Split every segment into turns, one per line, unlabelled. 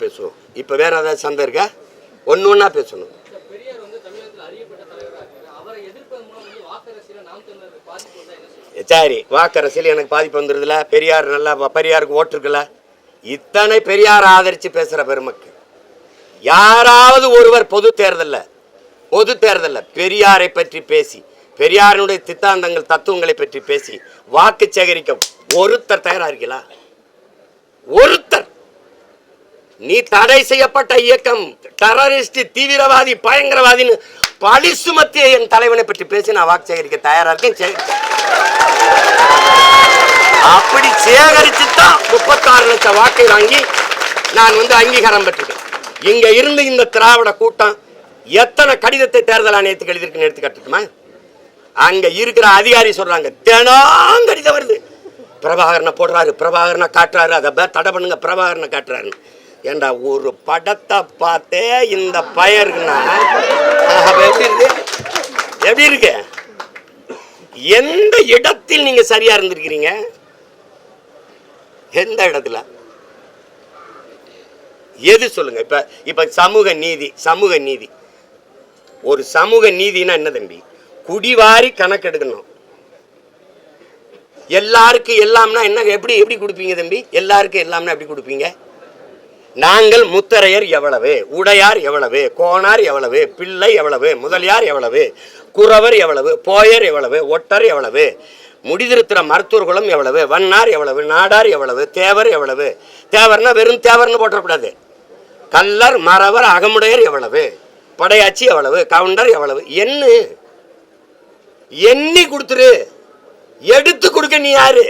பேசுவோம் இப்போ வேற ஏதாவது சந்தை இருக்கா? ஒன்று ஒன்றா பேசணும். சரி வாக்கரசியல் எனக்கு பாதிப்பு வந்துடுதுல பெரியார் நல்லா பெரியாருக்கு ஓட்டிருக்குல இத்தனை பெரியார் ஆதரித்து பேசுகிற பெருமக்கு யாராவது ஒருவர் பொது தேர்தலில் பொது தேர்தலில் பெரியாரை பற்றி பேசி பெரியாரினுடைய சித்தாந்தங்கள் தத்துவங்களை பற்றி பேசி வாக்கு சேகரிக்க ஒருத்தர் தயாராக இருக்கீங்களா? ஒருத்தர்! நீ தடை செய்யப்பட்ட இயக்கம் டெரரிஸ்ட் தீவிரவாதி பயங்கரவாதின்னு பழி சுமத்திய என் தலைவனை பற்றி பேசி நான் வாக்கு சேகரிக்க தயாரா இருக்கேன். அப்படி சேகரிச்சு தான் முப்பத்தாறு லட்சம் வாக்கை வாங்கி நான் வந்து அங்கீகாரம் பெற்றிருக்கேன் இங்க இருந்து இந்த திராவிட கூட்டம் எத்தனை கடிதத்தை தேர்தல் ஆணையத்துக்கு எழுதியிருக்குன்னு எடுத்துக்கட்டுமா அங்க இருக்கிற அதிகாரி சொல்றாங்க தினம் கடிதம் வருது. பிரபாகரனை போடுறாரு பிரபாகரனை காட்டுறாரு அதை தடை பண்ணுங்க பிரபாகரனை காட்டுறாருன்னு. ஏண்டா ஒரு படத்தை பார்த்தே இந்த பயருக்குன்னா எப்படி இருக்கு? எப்படி இருக்கு? எந்த இடத்தில் நீங்க சரியா இருந்திருக்கிறீங்க? எந்த இடத்துல? எது சொல்லுங்க? இப்ப இப்ப சமூக நீதி சமூக நீதி. ஒரு சமூக நீதினா என்ன தம்பி? குடிவாரி கணக்கெடுக்கணும். எல்லாருக்கும் எல்லாம்னா என்ன எப்படி எப்படி கொடுப்பீங்க தம்பி? எல்லாருக்கும் எல்லாம்னா எப்படி கொடுப்பீங்க? நாங்கள் முத்தரையர் எவ்வளவு உடையார் எவ்வளவு கோணார் எவ்வளவு பிள்ளை எவ்வளவு முதலியார் எவ்வளவு குறவர் எவ்வளவு போயர் எவ்வளவு ஒட்டர் எவ்வளவு முடிதிருத்திர மருத்துவர்களும் எவ்வளவு வண்ணார் எவ்வளவு நாடார் எவ்வளவு தேவர் எவ்வளவு. தேவர்னா வெறும் தேவர்னு போட்டக்கூடாது கல்லர் மறவர் அகமுடையர் எவ்வளவு படையாச்சி எவ்வளவு கவுண்டர் எவ்வளவு என்ன எண்ணி கொடுத்துரு. எடுத்து கொடுக்க நீ யாரு?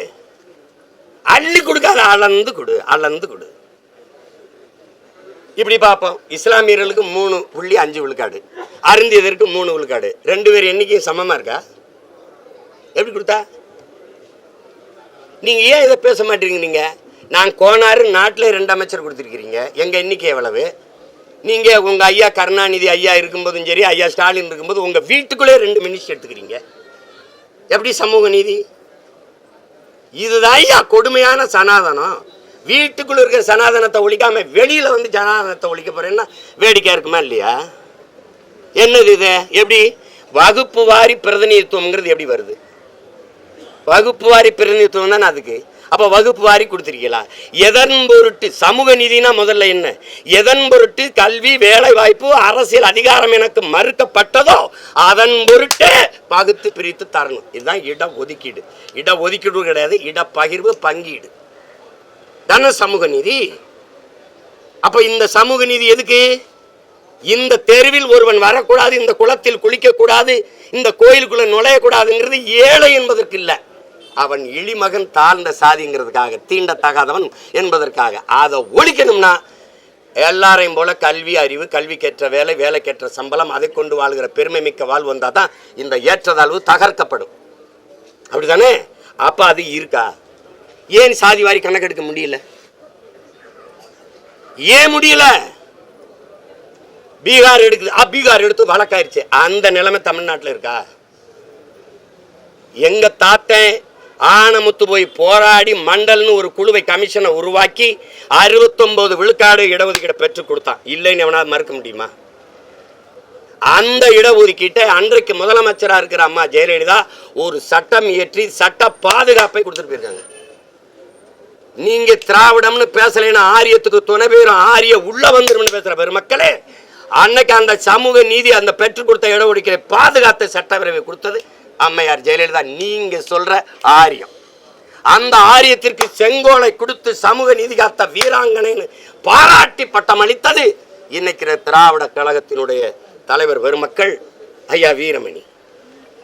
அள்ளி கொடுக்காத அளந்து கொடு அளந்து கொடு. இப்படி பார்ப்போம். இஸ்லாமியர்களுக்கு மூணு புள்ளி அஞ்சு விழுக்காடு. அருந்தியதற்கு மூணு விழுக்காடு. ரெண்டு பேர் எண்ணிக்கையும் சமமாக இருக்கா? எப்படி கொடுத்தா? நீங்கள் ஏன் இதை பேச மாட்டீங்க நீங்கள் நான் கோனாறு நாட்டில் ரெண்டு அமைச்சர் கொடுத்துருக்கிறீங்க. எங்கள் எண்ணிக்கை எவ்வளவு? நீங்கள் உங்கள் ஐயா கருணாநிதி ஐயா இருக்கும்போதும் சரி ஐயா ஸ்டாலின் இருக்கும்போது உங்கள் வீட்டுக்குள்ளே ரெண்டு மினிஸ்டர் எடுத்துக்கிறீங்க. எப்படி சமூக நீதி? இதுதான் ஐயா கொடுமையான சனாதனம். வீட்டுக்குள்ள இருக்கிற சனாதனத்தை ஒழிக்காம வெளியில வந்து சனாதனத்தை ஒழிக்க போறேன்னா வேடிக்கையா இருக்குமா இல்லையா? என்னது இது? எப்படி? வகுப்பு வாரி பிரதிநிதித்துவம்ங்கிறது எப்படி வருது? வகுப்பு வாரி பிரதிநிதித்துவம் தானே அதுக்கு? அப்போ வகுப்பு வாரி கொடுத்துருக்கீங்களா? எதன் பொருட்டு? சமூக நீதினா முதல்ல என்ன? எதன் பொருட்டு? கல்வி வேலை வாய்ப்பு அரசியல் அதிகாரம் எனக்கு மறுக்கப்பட்டதோ அதன் பொருட்டே பகுத்து பிரித்து தரணும். இதுதான் இட ஒதுக்கீடு இட ஒதுக்கீடு கிடையாது. இட பகிர்வு பங்கீடு. தானே சமூக நீதி. அப்ப இந்த சமூக நீதி எதுக்கு? இந்த தெருவில் ஒருவன் வரக்கூடாது இந்த குளத்தில் குளிக்க கூடாது இந்த கோயிலுக்குள்ள நுழையக்கூடாதுங்கிறது ஏழை என்பதற்கு இல்லை. அவன் இழிமகன் தாழ்ந்த சாதிங்கிறதுக்காக தீண்டத்தகாதவன் என்பதற்காக. அதை ஒழிக்கணும்னா எல்லாரையும் போல கல்வி அறிவு கல்விக்கேற்ற வேலை வேலைக்கேற்ற சம்பளம் அதை கொண்டு வாழ்கிற பெருமை மிக்க வாழ்வு வந்தால் தான் இந்த ஏற்றதாழ்வு தகர்க்கப்படும். அப்படிதானே அப்ப அது இருக்கா? ஏன் சாதி வாரி கணக்கெடுக்க முடியல? ஏன் முடியல? பீகார் எடுக்குது. ஆ, பீகார் எடுத்து வழக்காயிருச்சு. அந்த நிலைமை தமிழ்நாட்டில் இருக்கா? எங்க தாத்தன் ஆனமுத்து போய் போராடி மண்டல்னு ஒரு குழுவை கமிஷனை உருவாக்கி அறுபத்தொன்பது விழுக்காடு இடஒதுக்கீடை பெற்று கொடுத்தான். இல்லைன்னு எவனால் மறுக்க முடியுமா? அந்த இடஒதுக்கீட்டை அன்றைக்கு முதலமைச்சராக இருக்கிற அம்மா ஜெயலலிதா ஒரு சட்டம் இயற்றி சட்ட பாதுகாப்பை கொடுத்துட்டு போயிருக்காங்க. நீங்க திராவிடம்னு பேசலைன்னா ஆரியத்துக்கு துணை பேரும் ஆரிய உள்ள வந்துடும் பேசுற பெருமக்களே அன்னைக்கு அந்த சமூக நீதி அந்த பெற்றுக் கொடுத்த இடஒதுக்கீடை பாதுகாத்த சட்டப்பேரவை கொடுத்தது அம்மையார் ஜெயலலிதா. நீங்க சொல்ற ஆரியம். அந்த ஆரியத்திற்கு செங்கோலை கொடுத்து சமூக நீதி காத்த வீராங்கனைன்னு பாராட்டி பட்டம் அளித்தது இன்னைக்கு திராவிட கழகத்தினுடைய தலைவர் பெருமக்கள் ஐயா வீரமணி.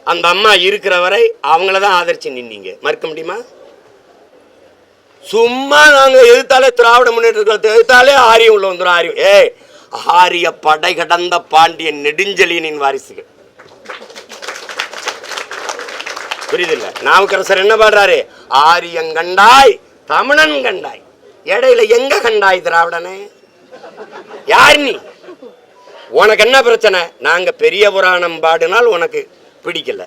அந்த அம்மா இருக்கிற வரை அவங்கள தான் ஆதரிச்சு நின்னீங்க. மறுக்க முடியுமா? சும்மா நாங்கள் எதிர்த்தாலே திராவிட முன்னேற்ற கழகத்தை எதிர்த்தாலே ஆரியம் உள்ள வந்துடும் ஆரியம். ஏய் ஆரிய படை கடந்த பாண்டியன் நெடுஞ்செழியனின் வாரிசுகள். புரியுதுல்ல? நாமக்கரசர் என்ன பாடுறாரு? ஆரியம் கண்டாய் தமிழன் கண்டாய். இடையில எங்க கண்டாய் திராவிடனே? யார் நீ? உனக்கு என்ன பிரச்சனை? நாங்க பெரிய புராணம் பாடினால் உனக்கு பிடிக்கல.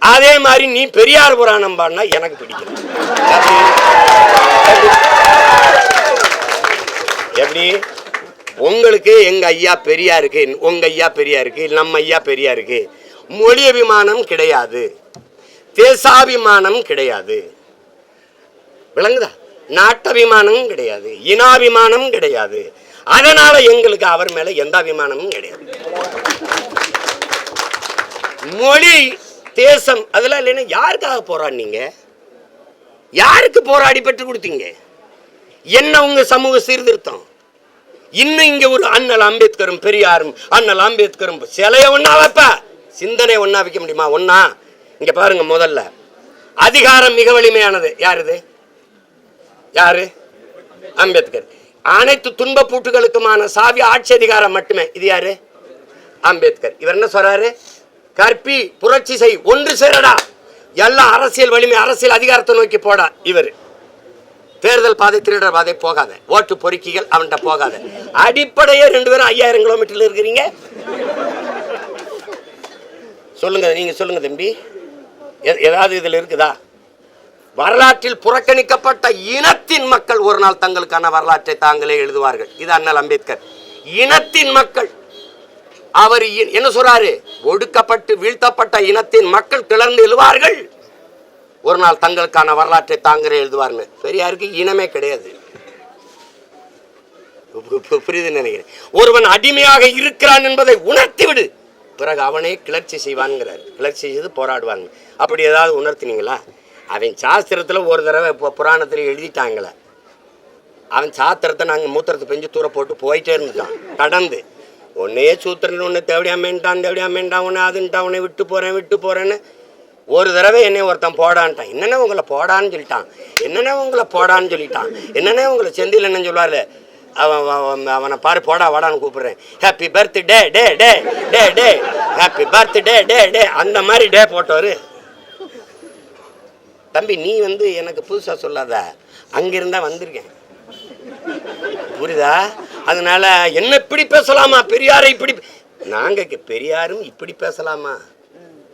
அதே மாதிரி நீ பெரியார் புராணம் பாடினா எனக்கு பிடிக்கும். எப்படி? உங்களுக்கு எங்க ஐயா பெரியா இருக்கு உங்க ஐயா பெரியா இருக்கு நம்ம ஐயா பெரியா இருக்கு. மொழி அபிமானம் கிடையாது. தேசாபிமானம் கிடையாது. விளங்குதா? நாட்டபிமானம் கிடையாது. இனாபிமானம் கிடையாது. அதனால எங்களுக்கு அவர் மேல எந்த அபிமானமும் கிடையாது. மொழி தேசம் அதெல்லாம் இல்லைன்னா யாருக்காக போராடினீங்க யாருக்கு போராடி பெற்று கொடுத்தீங்க? என்ன உங்க சமூக சீர்திருத்தம்? இன்னும் இங்க ஒரு அண்ணல் அம்பேத்கரும் பெரியாரும் அண்ணல் அம்பேத்கரும் சிலைய ஒன்னா வைப்ப? சிந்தனை ஒன்னா வைக்க முடியுமா? ஒன்னா இங்க பாருங்க முதல்ல. அதிகாரம் மிக வலிமையானது. யார் இது? யாரு? அம்பேத்கர். அனைத்து துன்ப பூட்டுகளுக்குமான சாவி ஆட்சி அதிகாரம் மட்டுமே. இது யாரு? அம்பேத்கர். இவர் என்ன சொல்றாரு? கற்பி புரட்சி செய் ஒன்று சேரடா. எல்லாம் அரசியல் வலிமை அரசியல் அதிகாரத்தை நோக்கி போடா இவர். தேர்தல் பாதை திருடர் பாதை போகாத. ஓட்டு பொறுக்கிகள் அவன்கிட்ட போகாத. அடிப்படையே ரெண்டு பேரும் ஐயாயிரம் கிலோமீட்டர்ல இருக்கிறீங்க. சொல்லுங்க நீங்க சொல்லுங்க தம்பி. எ- ஏதாவது இதில் இருக்குதா? வரலாற்றில் புறக்கணிக்கப்பட்ட இனத்தின் மக்கள் ஒரு நாள் தங்களுக்கான வரலாற்றை தாங்களே எழுதுவார்கள். இது அண்ணல் அம்பேத்கர். இனத்தின் மக்கள். அவர் இ- என்ன சொல்றாரு? ஒடுக்கப்பட்டு வீழ்த்தப்பட்ட இனத்தின் மக்கள் கிளர்ந்து எழுவார்கள். ஒரு நாள் தங்களுக்கான வரலாற்றை தாங்களே எழுதுவார்னு. பெரியாருக்கு இனமே கிடையாது. பு- புரியுதுன்னு நினைக்கிறேன். ஒருவன் அடிமையாக இருக்கிறான் என்பதை உணர்த்தி விடு பிறகு அவனே கிளர்ச்சி செய்வான்ங்கிறார். கிளர்ச்சி செய்து போராடுவாங்க. அப்படி ஏதாவது உணர்த்தினீங்களா? அவன் சாஸ்திரத்தில் ஒரு தடவை இப்போ புராணத்தில் எழுதிட்டாங்களே. அவன் சாத்திரத்தை நாங்கள் மூத்திரத்தை பெஞ்சு தூர போட்டு போயிட்டே இருந்துட்டான் கடந்து. ஒன்னே சூத்திரன் ஒன்று தேவடியாமேன்ட்டான் தேவடியாமேன்ட்டான் ஒன்று அதுன்ட்டான் உன்னை விட்டு போகிறேன் விட்டு போகிறேன்னு ஒரு தடவை என்னை ஒருத்தன் போடான்ட்டான். என்னென்ன உங்களை போடான்னு சொல்லிட்டான். என்னென்ன உங்களை போடான்னு சொல்லிட்டான். என்னென்ன உங்களை செந்தில் என்ன சொல்லுவார் அவன் அவனை பாரு போடா வாடான்னு கூப்பிடுறேன். ஹாப்பி பர்த்டே டே டே டே டே டே ஹாப்பி பர்த்டே டே டே அந்த மாதிரி டே போட்டவர். தம்பி நீ வந்து எனக்கு புதுசாக சொல்லாத. அங்கிருந்தா வந்திருக்கேன். புரியுதா? அதனால என்ன இப்படி பேசலாமா? பெரியாரை இப்படி நாங்க பெரியாரும் இப்படி பேசலாமா?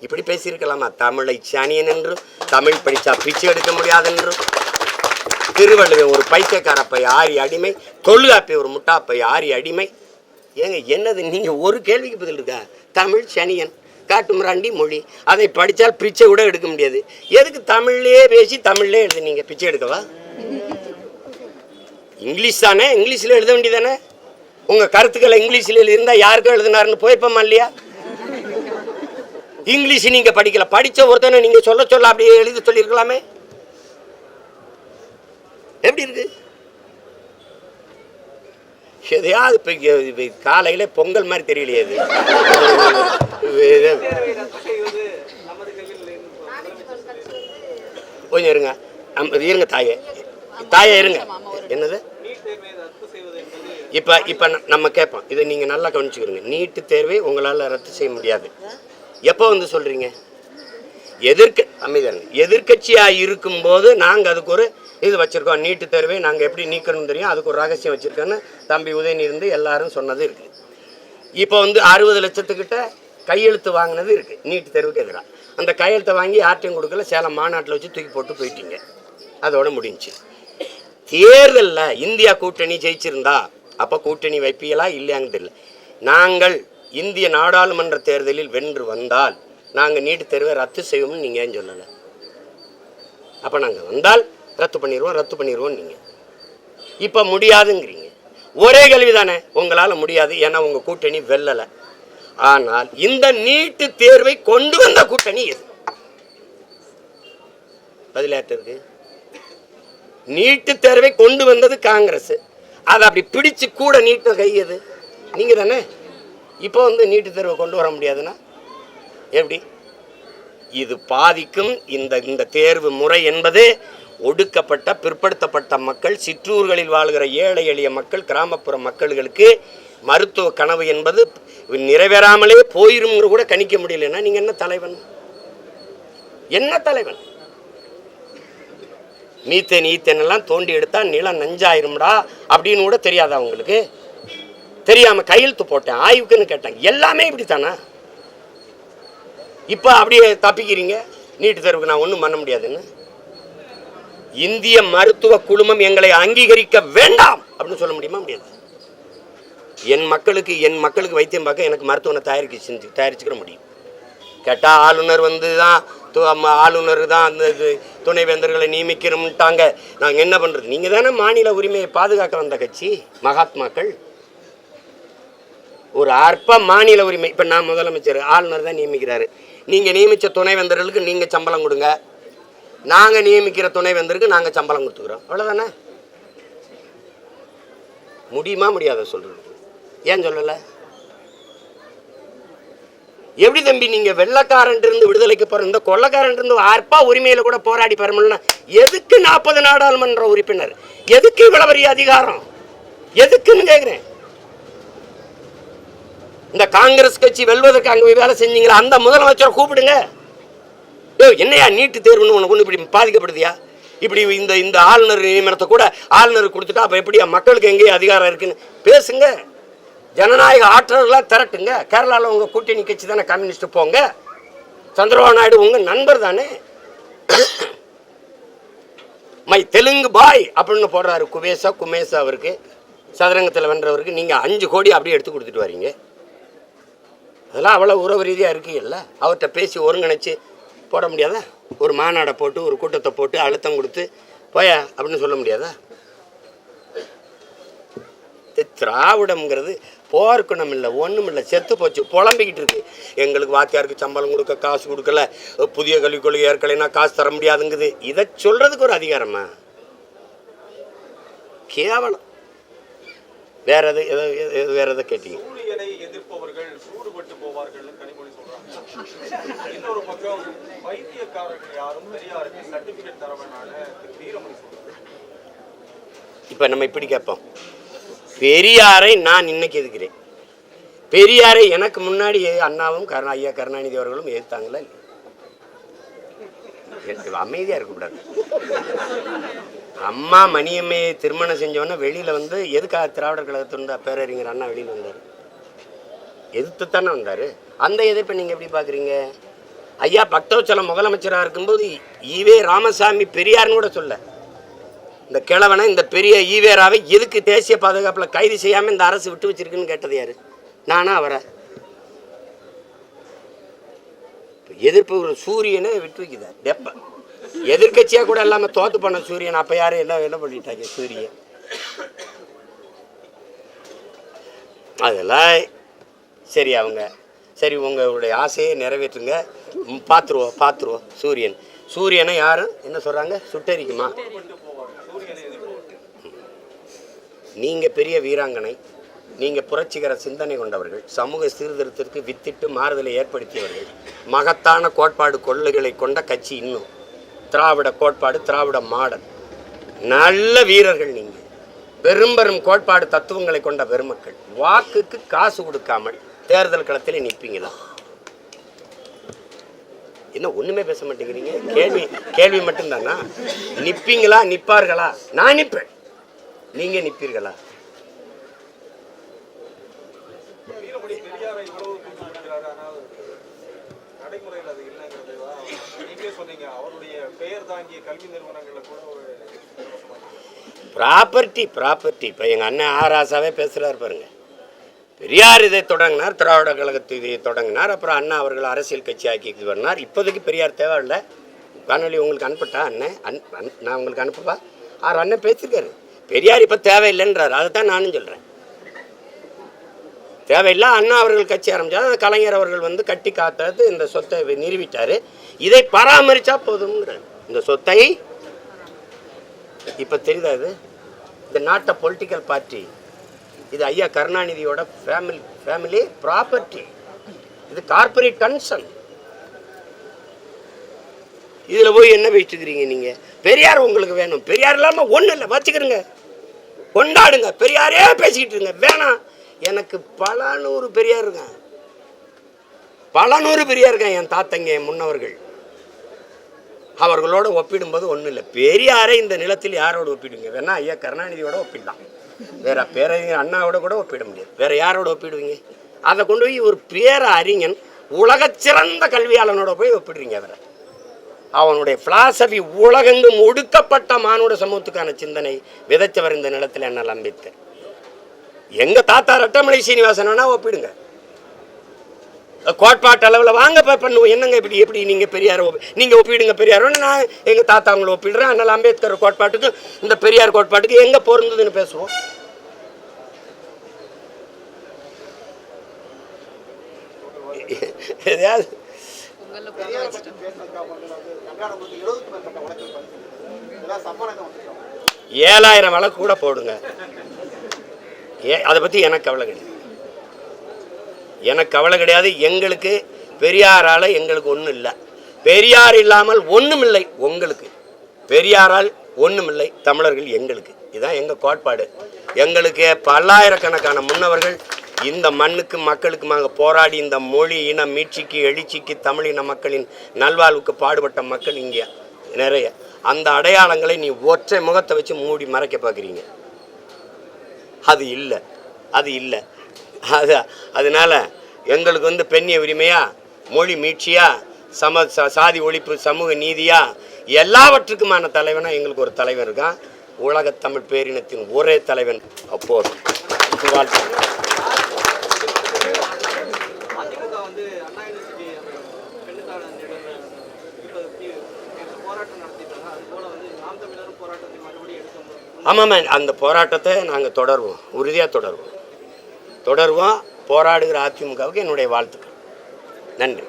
இப்படி பேசியிருக்கலாமா? தமிழை சனியன் என்றும் தமிழ் படிச்சா பிச்சை எடுக்க முடியாதென்றும். திருவள்ளுவர் ஒரு பைத்தியக்காரப்பை ஆரி அடிமை தொழுகாப்பை ஒரு முட்டாப்பை ஆரி அடிமை. ஏங்க என்னது நீங்க ஒரு கேள்விக்கு பதில் இருக்கா? தமிழ் சனியன் காட்டுமிராண்டி மொழி அதை படித்தால் பிச்சை கூட எடுக்க முடியாது. எதுக்கு தமிழ்லேயே பேசி தமிழ்லயே எழுதுனீங்க பிச்சை எடுக்கவா? இங்கிலீஷ் தானே? இங்கிலீஷில் எழுத வேண்டியதானே உங்கள் கருத்துக்களை இங்கிலீஷில் இருந்தால் யாருக்கும் எழுதினாருன்னு போய்ப்போமா இல்லையா? இங்கிலீஷ் நீங்கள் படிக்கல. படித்த ஒருத்தனை நீங்கள் சொல்ல சொல்ல அப்படியே எழுதி சொல்லியிருக்கலாமே. எப்படி இருக்கு? எதையாவது இப்போ காலையில் பொங்கல் மாதிரி தெரியலையே இது. கொஞ்சம் இருங்க. இருங்க தாயே. தாயே இருங்க. என்னது? இப்போ இப்போ நம்ம கேட்போம். இதை நீங்கள் நல்லா கவனிச்சுக்கிறீங்க நீட்டு தேர்வை உங்களால் ரத்து செய்ய முடியாது. எப்போ வந்து சொல்கிறீங்க எதிர்க்க அமைதியாக எதிர்கட்சியாக இருக்கும்போது நாங்கள் அதுக்கு ஒரு இது வச்சுருக்கோம். நீட்டு தேர்வை நாங்கள் எப்படி நீக்கணும்னு தெரியும். அதுக்கு ஒரு ரகசியம் வச்சுருக்கோன்னு தம்பி உதயநிதி இருந்து எல்லாரும் சொன்னது இருக்குது இப்போ வந்து அறுபது லட்சத்துக்கிட்ட கையெழுத்து வாங்கினது இருக்குது நீட் தேர்வுக்கு எதிராக அந்த கையெழுத்தை வாங்கி யார்ட்டையும் கொடுக்கல. சேலம் மாநாட்டில் வச்சு தூக்கி போட்டு போயிட்டீங்க. அதோட முடிஞ்சுச்சு. தேர்தலில் இந்தியா கூட்டணி ஜெயிச்சிருந்தா அப்போ கூட்டணி வைப்பீங்களா இல்லையான்னு தெரியல. நாங்கள் இந்திய நாடாளுமன்ற தேர்தலில் வென்று வந்தால் நாங்கள் நீட்டு தேர்வை ரத்து செய்வோம்னு நீங்கள் ஏன் சொல்லலை? அப்போ நாங்கள் வந்தால் ரத்து பண்ணிடுவோம் ரத்து பண்ணிடுவோம் நீங்கள் இப்போ முடியாதுங்கிறீங்க. ஒரே கேள்வி தானே உங்களால் முடியாது ஏன்னா உங்கள் கூட்டணி வெல்லலை. ஆனால் இந்த நீட்டு தேர்வை கொண்டு வந்த கூட்டணி எது? பதிலாட்டு நீட்டு தேர்வை கொண்டு வந்தது காங்கிரஸ். அதை அப்படி பிடிச்சு கூட நீட்ட கையது நீங்கள் தானே இப்போ வந்து நீட்டு தேர்வை கொண்டு வர முடியாதுன்னா? எப்படி? இது பாதிக்கும் இந்த இந்த தேர்வு முறை என்பது ஒடுக்கப்பட்ட பிற்படுத்தப்பட்ட மக்கள் சிற்றூர்களில் வாழ்கிற ஏழை எளிய மக்கள் கிராமப்புற மக்களுக்கு மருத்துவ கனவு என்பது நிறைவேறாமலே போயிரும்ங்கிற கூட கணிக்க முடியலன்னா நீங்கள் என்ன தலைவன்? என்ன தலைவன்? மீத்தேன் ஈத்தேன் எல்லாம் தோண்டி எடுத்தால் நிலம் நஞ்சாயிரும்டா அப்படின்னு கூட தெரியாதா உங்களுக்கு? தெரியாமல் கையெழுத்து போட்டேன் ஆய்வுக்குன்னு கேட்டேன் எல்லாமே இப்படித்தானா? இப்போ அப்படியே தப்பிக்கிறீங்க? நீட்டு தேர்வுக்கு நான் ஒன்றும் பண்ண முடியாதுன்னு இந்திய மருத்துவ குழுமம் எங்களை அங்கீகரிக்க வேண்டாம் அப்படின்னு சொல்ல முடியுமா? முடியாது. என் மக்களுக்கு என் மக்களுக்கு வைத்தியம் பார்க்க எனக்கு மருத்துவனை தயாரிக்க செஞ்சு தயாரிச்சுக்கிற முடியும். கேட்டால் ஆளுநர் வந்து தான் ஆளுநர் தான் அந்த இது துணைவேந்தர்களை நியமிக்கணும்ட்டாங்க. நாங்கள் என்ன பண்ணுறது நீங்கள் தானே மாநில உரிமையை பாதுகாக்க வந்த கட்சி மகாத்மாக்கள். ஒரு அற்ப மாநில உரிமை. இப்போ நான் முதலமைச்சர் ஆளுநர் தான் நியமிக்கிறாரு. நீங்கள் நியமித்த துணைவேந்தர்களுக்கு நீங்கள் சம்பளம் கொடுங்க. நாங்கள் நியமிக்கிற துணைவேந்தருக்கு நாங்கள் சம்பளம் கொடுத்துக்குறோம். அவ்வளோதானே முடியுமா முடியாத சொல்கிறது ஏன் சொல்லலை? எப்படி தம்பி நீங்க வெள்ளக்காரன் இருந்து விடுதலைக்கு பிறந்த இந்த கொள்ளக்காரன் இருந்து அற்பா உரிமையில கூட போராடி பெறமுடியல எதுக்கு நாற்பது நாடாளுமன்ற உறுப்பினர்? எதுக்கு இவ்வளவு பெரிய அதிகாரம்? எதுக்குன்னு கேக்குறேன். இந்த காங்கிரஸ் கட்சி வெல்வதற்கு அங்க வேலை செஞ்சீங்களா? அந்த முதலமைச்சரை கூப்பிடுங்க. யோ என்னையா நீட்டு தேர்வுன்னு உனக்கு ஒன்று இப்படி பாதிக்கப்படுதியா? இப்படி இந்த இந்த ஆளுநர் நியமனத்தை கூட ஆளுநர் கொடுத்துட்டா அப்போ எப்படியா மக்களுக்கு எங்கேயும் அதிகாரம் இருக்குன்னு? பேசுங்க. ஜனநாயக ஆற்றல்களாக திரட்டுங்க. கேரளாவில் உங்கள் கூட்டணி கட்சி தானே கம்யூனிஸ்ட் போங்க. சந்திரபாபு நாயுடு உங்கள் நண்பர் தானே. மை தெலுங்கு பாய் அப்படின்னு போடுறாரு குபேசா குமேசா அவருக்கு. சதுரங்கத்தில் வென்றவருக்கு. நீங்கள் அஞ்சு கோடி அப்படியே எடுத்து கொடுத்துட்டு வரீங்க. அதெல்லாம் அவ்வளோ உறவு ரீதியாக இருக்கீங்கல்ல? அவர்கிட்ட பேசி ஒருங்கிணைச்சு போட முடியாதா? ஒரு மாநாடை போட்டு ஒரு கூட்டத்தை போட்டு அழுத்தம் கொடுத்து போயா அப்படின்னு சொல்ல முடியாதா? திராவிடம்ங்கிறது போர்க்குணம் இல்லை ஒன்றும் இல்லை செத்து போச்சு புலம்பிக்கிட்டு இருக்கு. எங்களுக்கு வாத்தியாருக்கு சம்பளம் கொடுக்க காசு கொடுக்கல. புதிய கல்விக் கொள்கை ஏற்கலைன்னா காசு தர முடியாதுங்குது. இதை சொல்றதுக்கு ஒரு அதிகாரமா? கேவலம். வேற எது எது- வேற எதை கேட்டீங்க?
இன்னொரு பக்கம் வைத்தியக்காரர்கள் யாரும் பெரியாருக்கு சர்டிபிகேட் தர வேணாம்னு திரு வீரமணி சொல்றாங்க
இப்போ நம்ம இப்படி கேட்போம். பெரியாரை நான் இன்னைக்கு எதுக்கிறேன்? பெரியாரை எனக்கு முன்னாடி அண்ணாவும் கருணா ஐயா கருணாநிதி அவர்களும் எதிர்த்தாங்களா எனக்கு அமைதியாக இருக்கக்கூடாது அம்மா மணியம்மையை திருமணம் செஞ்சவொடனே வெளியில் வந்து எதுக்காக திராவிடர் கழகத்திருந்த பேரறிஞர் அண்ணா வெளியில் வந்தார்? எதிர்த்து தானே வந்தார்? அந்த எதிர்ப்பை நீங்கள் எப்படி பார்க்குறீங்க? ஐயா பக்தவச்சலம் முதலமைச்சராக இருக்கும்போது ஈவே ராமசாமி பெரியார்னு கூட சொல்ல. இந்த கிழவனை இந்த பெரிய ஈவேராவை எதுக்கு தேசிய பாதுகாப்பில் கைது செய்யாமல் இந்த அரசு விட்டு வச்சிருக்குன்னு கேட்டது யார்? நானா அவரை. எதிர்ப்பு ஒரு சூரியனை விட்டு வைக்குதார் டெப்ப. எதிர்க்கட்சியாக கூட இல்லாமல் தோத்து போன சூரியன் அப்போ யாரும் எல்லாம் என்ன பண்ணிட்டாங்க சூரியன்? அதெல்லாம் சரி அவங்க. சரி உங்களுடைய ஆசையை நிறைவேற்றுங்க. பார்த்துருவோம் பார்த்துருவோம் சூரியன். சூரியனை யாரும் என்ன சொல்கிறாங்க சுட்டரிக்குமா? நீங்கள் பெரிய வீராங்கனை நீங்கள் புரட்சிகர சிந்தனை கொண்டவர்கள் சமூக சீர்திருத்தத்திற்கு வித்திட்டு மாறுதலை ஏற்படுத்தியவர்கள் மகத்தான கோட்பாடு கொள்கைகளை கொண்ட கட்சி இன்னும். திராவிட கோட்பாடு திராவிட மாடல். நல்ல வீரர்கள் நீங்கள் பெரும்பெரும் கோட்பாடு தத்துவங்களை கொண்ட பெருமக்கள். வாக்குக்கு காசு கொடுக்காமல் தேர்தல் களத்தில் நிற்பீங்களா என்ன ஒன்றுமே பேச மாட்டேங்கிறீங்க? கேள்வி கேள்வி மட்டும்தானா? நிற்பீங்களா நிற்பார்களா நான் நிற்பேன் நீங்க நிப்பீர்களா?
வீரமணி பெரியாரை இவ்வளவு கூட்டு பிடிக்கிறாரு ஆனால் நடைமுறையில் அது இல்லைங்கிறது தான். நீங்களே சொன்னீங்க. அவருடைய பெயர் தாங்கிய கல்வி நிறுவனங்கள்ல கூட ஒரு
ப்ராப்பர்ட்டி ப்ராப்பர்ட்டி இப்போ எங்கள் அண்ணன் ஆராசாவே பேசுகிறார் பாருங்க. பெரியார் இதை தொடங்கினார் திராவிட கழகத்தை இதை தொடங்கினார். அப்புறம் அண்ணா அவர்கள் அரசியல் கட்சி ஆக்கி இது பண்ணார் இப்போதைக்கு பெரியார் தேவையில்லை. காணொலி உங்களுக்கு அனுப்பட்டா அண்ணன் அன்- நான் உங்களுக்கு அனுப்பவா? ஆறு அண்ணன் பேசியிருக்காரு பெரியார் இப்போ தேவையில்லைன்றார். அதை தான் நானும் சொல்கிறேன் தேவையில்லை அண்ணா அவர்கள் கட்சி ஆரம்பிச்சார். கலைஞர் அவர்கள் வந்து கட்டி காத்தது இந்த சொத்தை நிறுவிட்டார். இதை பராமரித்தா போதுங்கிறார் இந்த சொத்தை இப்போ தெரியுதா இது? இந்த நாட்டை பொலிட்டிக்கல் பார்ட்டி இது ஐயா கருணாநிதியோட ஃபேமிலி ஃபேமிலி ப்ராப்பர்ட்டி இது கார்ப்பரேட் கன்சர்ன் இதில் போய் என்ன பேசிக்கிறீங்க நீங்கள் பெரியார் உங்களுக்கு வேணும். பெரியார் இல்லாமல் ஒன்றும் இல்லை. வச்சுக்கிறங்க கொண்டாடுங்க. பெரியாரே பேசிக்கிட்டு இருங்க வேணாம். எனக்கு பல நூறு பெரியார் இருக்கான் பல நூறு பெரியார் இருக்கேன் என் தாத்தங்க என் முன்னவர்கள். அவர்களோடு ஒப்பிடும்போது ஒன்றும் இல்லை. பெரியாரை இந்த நிலத்தில் யாரோட ஒப்பிடுவீங்க? வேணா ஐயா கருணாநிதியோட ஒப்பிடலாம். வேற பேரறிஞர் அண்ணாவோட கூட ஒப்பிட முடியாது. வேற யாரோட ஒப்பிடுவீங்க? அதை கொண்டு போய் ஒரு பேர அறிஞன் உலக சிறந்த கல்வியாளனோட போய் ஒப்பிடுறீங்க அவரை. அவனுடைய பிலாசபி உலகெங்கும் ஒடுக்கப்பட்ட மானுட சமூகத்துக்கான சிந்தனை விதைச்சவர் இந்த நிலத்தில் என்ன அம்பேத்கர். எங்க தாத்தா ரட்டமலை சீனிவாசன் ஒப்பிடுங்க. கோட்பாட்டு அளவில் வாங்க பண்ணுவோம். என்னங்க இப்படி எப்படி நீங்கள் பெரியார் நீங்கள் ஒப்பிடுங்க பெரியாரோன்னு நான் எங்கள் தாத்தா அவங்கள ஒப்பிடுறேன். அதனால் அம்பேத்கர் கோட்பாட்டுக்கு இந்த பெரியார் கோட்பாட்டுக்கு எங்கே பொருந்ததுன்னு பேசுவோம். எதையாவது ஏழாயிரம் வழக்கு கூட போடுங்க. ஏ அதை பற்றி எனக்கு கவலை கிடையாது. எனக்கு கவலை கிடையாது. எங்களுக்கு பெரியாரால் எங்களுக்கு ஒன்றும் இல்லை. பெரியார் இல்லாமல் ஒன்றும் இல்லை உங்களுக்கு. பெரியாரால் ஒன்றும் இல்லை தமிழர்கள் எங்களுக்கு. இதுதான் எங்கள் கோட்பாடு. எங்களுக்கு பல்லாயிரக்கணக்கான முன்னவர்கள் இந்த மண்ணுக்கு மக்களுக்குமாக போராடி இந்த மொழி இன மீட்சிக்கு எழுச்சிக்கு தமிழின மக்களின் நல்வாழ்வுக்கு பாடுபட்ட மக்கள் இங்கே நிறைய. அந்த அடையாளங்களை நீ ஒற்றை முகத்தை வச்சு மூடி மறைக்க பார்க்குறீங்க. அது இல்லை. அது இல்லை. அது அதனால எங்களுக்கு வந்து பெண்ணிய உரிமையா மொழி மீட்சியா சம சாதி ஒழிப்பு சமூக நீதியா எல்லாவற்றுக்குமான தலைவனா எங்களுக்கு ஒரு தலைவன் இருக்கான். உலகத் தமிழ் பேரினத்தின் ஒரே தலைவன் அப்போது. வாழ்த்து
அதிமுக வந்து அண்ணா யூனிவர்சிட்டி பெண்ணுக்கான நிகழ்வு இப்போ போராட்டம் நடத்திட்டாங்க அது போல வந்து நாம் தமிழரும் போராட்டத்தை மறுபடியும்
ஆமாம் அந்த போராட்டத்தை நாங்கள் தொடருவோம். உறுதியாக தொடருவோம். தொடருவோம் போராடுகிற அதிமுகவுக்கு என்னுடைய வாழ்த்துக்கள். நன்றி.